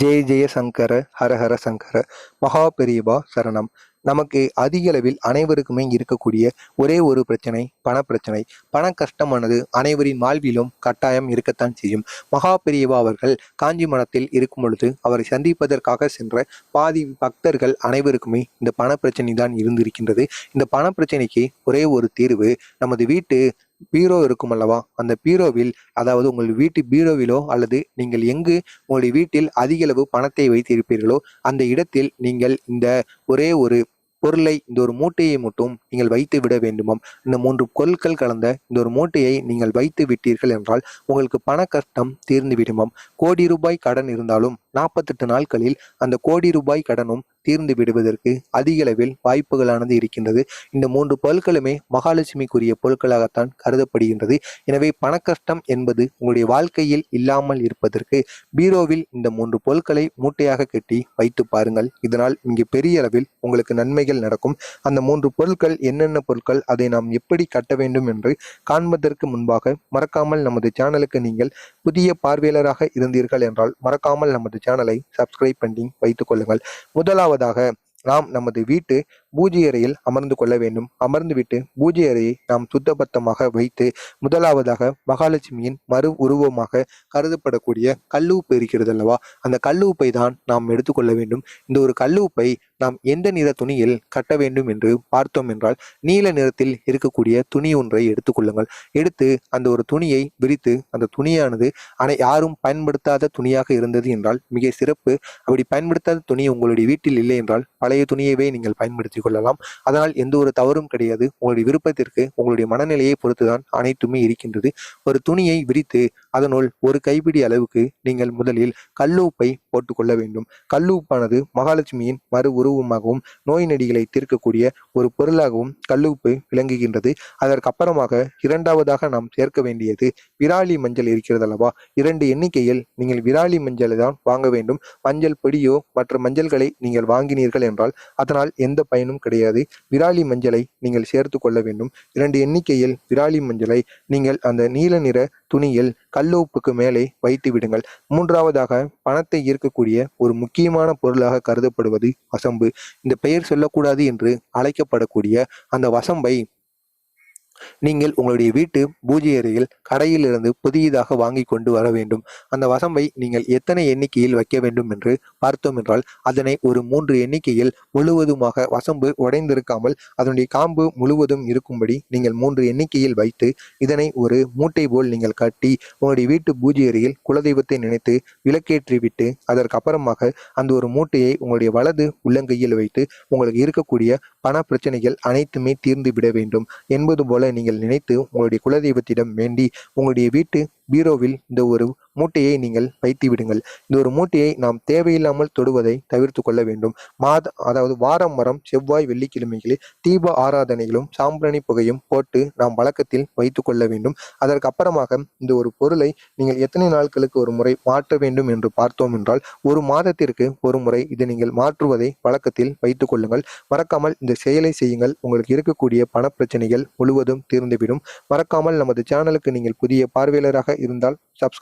ஜெய ஜெய சங்கர ஹரஹர சங்கர மகா பெரியபா சரணம். நமக்கு அதிகளவில் அனைவருக்குமே இருக்கக்கூடிய ஒரே ஒரு பிரச்சனை பணப்பிரச்சனை. பண கஷ்டமானது அனைவரின் வாழ்விலும் கட்டாயம் இருக்கத்தான் செய்யும். மகா பெரியவா அவர்கள் காஞ்சி மனத்தில் இருக்கும் பொழுது அவரை சந்திப்பதற்காக சென்ற பாதி பக்தர்கள் அனைவருக்குமே இந்த பணப்பிரச்சனை தான் இருந்திருக்கின்றது. இந்த பணப்பிரச்சனைக்கு ஒரே ஒரு தீர்வு நமது வீட்டு பீரோ இருக்கும் அல்லவா? அந்த பீரோவில் அதாவது உங்கள் வீட்டு பீரோவிலோ அல்லது நீங்கள் எங்கு உங்களுடைய வீட்டில் அதிக அளவு பணத்தை வைத்திருப்பீர்களோ அந்த இடத்தில் நீங்கள் இந்த ஒரே ஒரு பொருளை இந்த ஒரு மூட்டையை மட்டும் நீங்கள் வைத்து விட வேண்டுமாம். இந்த மூன்று பொருட்கள் கலந்த இந்த ஒரு மூட்டையை நீங்கள் வைத்து விட்டீர்கள் என்றால் உங்களுக்கு பண கஷ்டம் தீர்ந்து விடுமாம். கோடி ரூபாய் கடன் இருந்தாலும் நாற்பத்தெட்டு நாட்களில் அந்த கோடி ரூபாய் கடனும் தீர்ந்து விடுவதற்கு அதிக அளவில் வாய்ப்புகளானது இருக்கின்றது. இந்த மூன்று பொருட்களுமே மகாலட்சுமிக்குரிய பொருட்களாகத்தான் கருதப்படுகின்றது. எனவே பணக்கஷ்டம் என்பது உங்களுடைய வாழ்க்கையில் இல்லாமல் இருப்பதற்கு பீரோவில் இந்த மூன்று பொருட்களை மூட்டையாக கட்டி வைத்து பாருங்கள். இதனால் இங்கே பெரிய அளவில் உங்களுக்கு நன்மைகள் நடக்கும். அந்த மூன்று பொருட்கள் என்னென்ன பொருட்கள் அதை நாம் எப்படி கட்ட வேண்டும் என்று காண்பதற்கு முன்பாக மறக்காமல் நமது சேனலுக்கு நீங்கள் புதிய பார்வையாளராக இருந்தீர்கள் என்றால் மறக்காமல் நமது சேனலை சப்ஸ்கிரைப் பண்ணி வைத்துக் கொள்ளுங்கள். முதலாவதாக நாம் நமது வீட்டு பூஜை அறையில் அமர்ந்து கொள்ள வேண்டும். அமர்ந்துவிட்டு பூஜை அறையை நாம் சுத்தபத்தமாக வைத்து முதலாவதாக மகாலட்சுமியின் மறு உருவமாக கருதப்படக்கூடிய கல்லூப்பு இருக்கிறது அல்லவா அந்த கல்லூப்பை தான் நாம் எடுத்துக்கொள்ள வேண்டும். இந்த ஒரு கல்லூப்பை நாம் எந்த நிற துணியில் கட்ட வேண்டும் என்று பார்த்தோம் என்றால் நீல நிறத்தில் இருக்கக்கூடிய துணி ஒன்றை எடுத்துக்கொள்ளுங்கள் எடுத்து அந்த ஒரு துணியை விரித்து அந்த துணியானது அனை யாரும் பயன்படுத்தாத துணியாக இருந்தது என்றால் மிக சிறப்பு. அப்படி பயன்படுத்தாத துணி உங்களுடைய வீட்டில் இல்லை என்றால் பழைய துணியவே நீங்கள் பயன்படுத்தி பயன்படுத்திக் கொள்ளலாம் அதனால் எந்த ஒரு தவறும் கிடையாது. உங்களுடைய விருப்பத்திற்கு உங்களுடைய மனநிலையை பொறுத்துதான் அனைத்துமே இருக்கின்றது. ஒரு துணியை விரித்து அதனுள் ஒரு கைப்பிடி அளவுக்கு நீங்கள் முதலில் கல்லூப்பை போட்டுக்கொள்ள வேண்டும். கல்லூப்பானது மகாலட்சுமியின் மறு உருவமாகவும் நோய் நெடிகளை தீர்க்கக்கூடிய ஒரு பொருளாகவும் கல்லூப்பு விளங்குகின்றது. அதற்கு அப்புறமாக இரண்டாவதாக நாம் சேர்க்க வேண்டியது விராலி மஞ்சள் இருக்கிறது அல்லவா இரண்டு எண்ணிக்கையில் நீங்கள் விராலி மஞ்சளை தான் வாங்க வேண்டும். மஞ்சள் பொடியோ மற்ற மஞ்சள்களை நீங்கள் வாங்கினீர்கள் என்றால் அதனால் எந்த பயனும் கிடையாது. விராலி மஞ்சளை நீங்கள் சேர்த்து கொள்ள வேண்டும். இரண்டு எண்ணிக்கையில் விராலி மஞ்சளை நீங்கள் அந்த நீல நிற துணியில் கல்லூப்புக்கு மேலே வைத்து விடுங்கள். மூன்றாவதாக பணத்தை ஈர்க்கக்கூடிய ஒரு முக்கியமான பொருளாக கருதப்படுவது வசம்பு. இந்த பெயர் சொல்லக்கூடாது என்று அழைக்கப்படக்கூடிய அந்த வசம்பை நீங்கள் உங்களுடைய வீட்டு பூஜை அறையில் கடையிலிருந்து புதியதாக வாங்கி கொண்டு வர வேண்டும். அந்த வசம்பை நீங்கள் எத்தனை எண்ணிக்கையில் வைக்க வேண்டும் என்று பார்த்தோம் என்றால் அதனை ஒரு மூன்று எண்ணிக்கையில் முழுவதுமாக வசம்பு உடைந்திருக்காமல் அதனுடைய காம்பு முழுவதும் இருக்கும்படி நீங்கள் மூன்று எண்ணிக்கையில் வைத்து இதனை ஒரு மூட்டை போல் நீங்கள் கட்டி உங்களுடைய வீட்டு பூஜை அறையில் குலதெய்வத்தை நினைத்து விளக்கேற்றிவிட்டு அதற்கு அப்புறமாக அந்த ஒரு மூட்டையை உங்களுடைய வலது உள்ளங்கையில் வைத்து உங்களுக்கு இருக்கக்கூடிய பண பிரச்சனைகள் அனைத்துமே தீர்ந்து விட வேண்டும் என்பது போல நீங்கள் நினைத்து உங்களுடைய குலதெய்வத்திடம் வேண்டி உங்களுடைய வீட்டு பீரோவில் இந்த ஒரு மூட்டையை நீங்கள் வைத்து விடுங்கள். இந்த ஒரு மூட்டையை நாம் தேவையில்லாமல் தொடுவதை தவிர்த்து கொள்ள வேண்டும். மாத அதாவது வாரம் வரம் செவ்வாய் வெள்ளிக்கிழமைகளில் தீப ஆராதனைகளும் சாம்பிராணி புகையும் போட்டு நாம் வழக்கத்தில் வைத்து கொள்ள வேண்டும். அதற்கு அப்புறமாக இந்த ஒரு பொருளை நீங்கள் எத்தனை நாட்களுக்கு ஒரு முறை மாற்ற வேண்டும் என்று பார்த்தோம் என்றால் ஒரு மாதத்திற்கு ஒரு முறை இதை நீங்கள் மாற்றுவதை வழக்கத்தில் வைத்துக் கொள்ளுங்கள். மறக்காமல் இந்த செயலை செய்யுங்கள். உங்களுக்கு இருக்கக்கூடிய பணப்பிரச்சனைகள் முழுவதும் தீர்ந்துவிடும். மறக்காமல் நமது சேனலுக்கு நீங்கள் புதிய பார்வையாளராக இருந்தால் சப்ஸ்கிரைப்